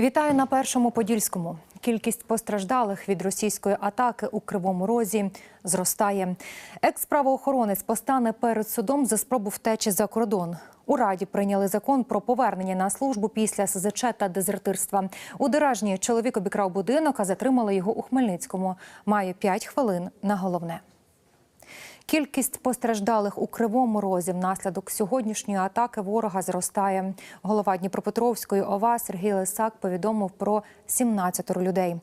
Вітаю на першому подільському. Кількість постраждалих від російської атаки у кривому розі зростає. Екс-правоохоронець постане перед судом за спробу втечі за кордон. У раді прийняли закон про повернення на службу після СЗЧ та дезертирства. У Деражні чоловік обікрав будинок, а затримали його у Хмельницькому. Має 5 хвилин на головне. Кількість постраждалих у кривому розі внаслідок сьогоднішньої атаки ворога зростає. Голова Дніпропетровської ОВА Сергій Лисак повідомив про 17 людей.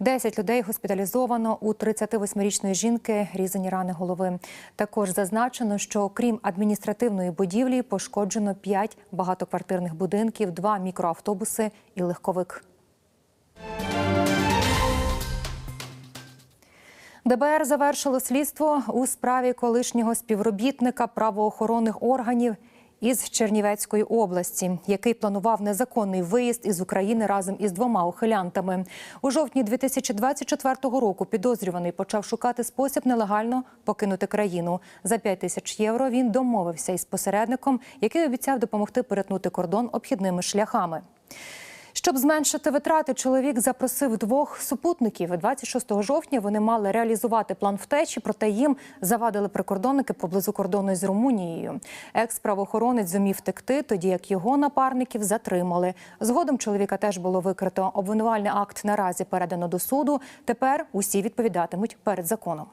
10 людей госпіталізовано у 38-річної жінки різані рани голови. Також зазначено, що крім адміністративної будівлі пошкоджено 5 багатоквартирних будинків, 2 мікроавтобуси і легковик. ДБР завершило слідство у справі колишнього співробітника правоохоронних органів із Чернівецької області, який планував незаконний виїзд із України разом із двома ухилянтами. У жовтні 2024 року підозрюваний почав шукати спосіб нелегально покинути країну. За 5 тисяч євро він домовився із посередником, який обіцяв допомогти перетнути кордон обхідними шляхами. Щоб зменшити витрати, чоловік запросив двох супутників. 26 жовтня вони мали реалізувати план втечі, проте їм завадили прикордонники поблизу кордону з Румунією. Екс-правоохоронець зумів втекти, тоді як його напарників затримали. Згодом чоловіка теж було викрито. Обвинувальний акт наразі передано до суду. Тепер усі відповідатимуть перед законом.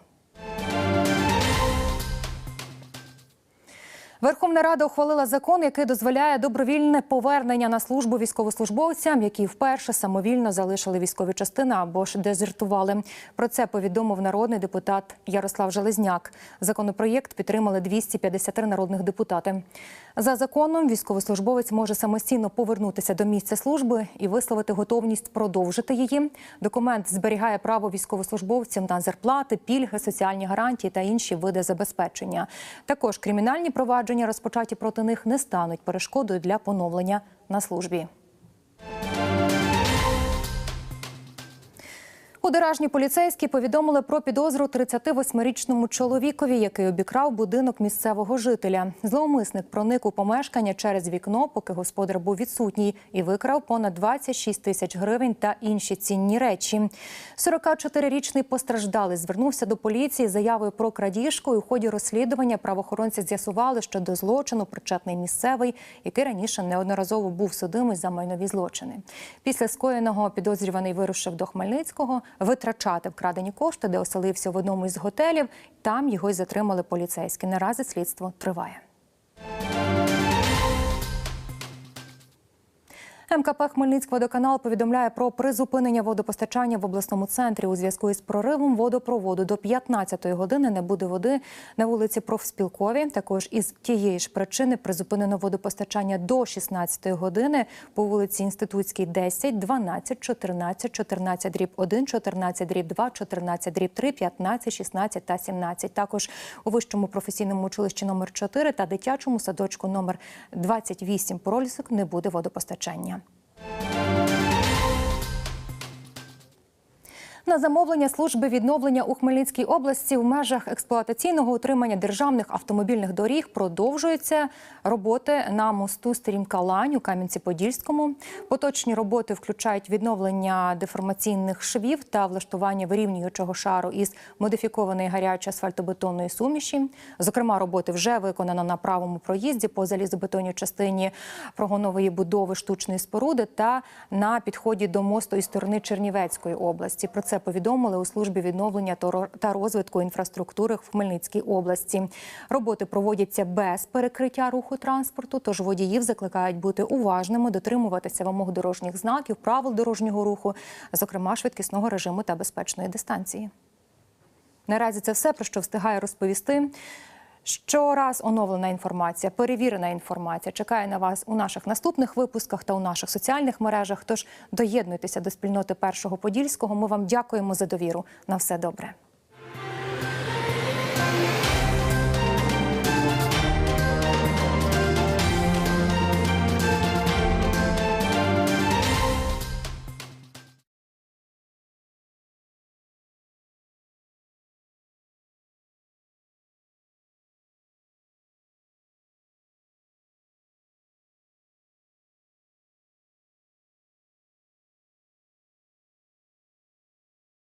Верховна Рада ухвалила закон, який дозволяє добровільне повернення на службу військовослужбовцям, які вперше самовільно залишили військові частини або ж дезертували. Про це повідомив народний депутат Ярослав Железняк. Законопроєкт підтримали 253 народних депутати. За законом військовослужбовець може самостійно повернутися до місця служби і висловити готовність продовжити її. Документ зберігає право військовослужбовцям на зарплати, пільги, соціальні гарантії та інші види забезпечення. Також кримінальні провадження, розпочаті проти них, не стануть перешкодою для поновлення на службі. У Деражні поліцейські повідомили про підозру 38-річному чоловікові, який обікрав будинок місцевого жителя. Зловмисник проник у помешкання через вікно, поки господар був відсутній, і викрав понад 26 тисяч гривень та інші цінні речі. 44-річний постраждалий звернувся до поліції з заявою про крадіжку. У ході розслідування правоохоронці з'ясували, що до злочину причетний місцевий, який раніше неодноразово був судимий за майнові злочини. Після скоєного підозрюваний вирушив до Хмельницького витрачати вкрадені кошти, де оселився в одному із готелів. Там його й затримали поліцейські. Наразі слідство триває. МКП Хмельницькводоканал повідомляє про призупинення водопостачання в обласному центрі у зв'язку із проривом водопроводу. До 15-ї години не буде води на вулиці Профспілкові. Також із тієї ж причини призупинено водопостачання до 16-ї години по вулиці Інститутській 10, 12, 14, 14 дріб 1, 14 дріб 2, 14 дріб 3, 15, 16 та 17. Також у вищому професійному училищі номер 4 та дитячому садочку номер 28 Пролісок не буде водопостачання. На замовлення служби відновлення у Хмельницькій області в межах експлуатаційного утримання державних автомобільних доріг продовжуються роботи на мосту стрімка Лань у Кам'янці-Подільському. Поточні роботи включають відновлення деформаційних швів та влаштування вирівнюючого шару із модифікованої гарячої асфальтобетонної суміші. Зокрема, роботи вже виконано на правому проїзді по залізобетонній частині прогонової будови штучної споруди та на підході до мосту із сторони Чернівецької області. Про це повідомили у службі відновлення та розвитку інфраструктури в Хмельницькій області. Роботи проводяться без перекриття руху транспорту, тож водіїв закликають бути уважними, дотримуватися вимог дорожніх знаків, правил дорожнього руху, зокрема швидкісного режиму та безпечної дистанції. Наразі це все про що встигає розповісти. Щораз оновлена інформація, перевірена інформація чекає на вас у наших наступних випусках та у наших соціальних мережах. Тож доєднуйтеся до спільноти першого подільського. Ми вам дякуємо за довіру. На все добре.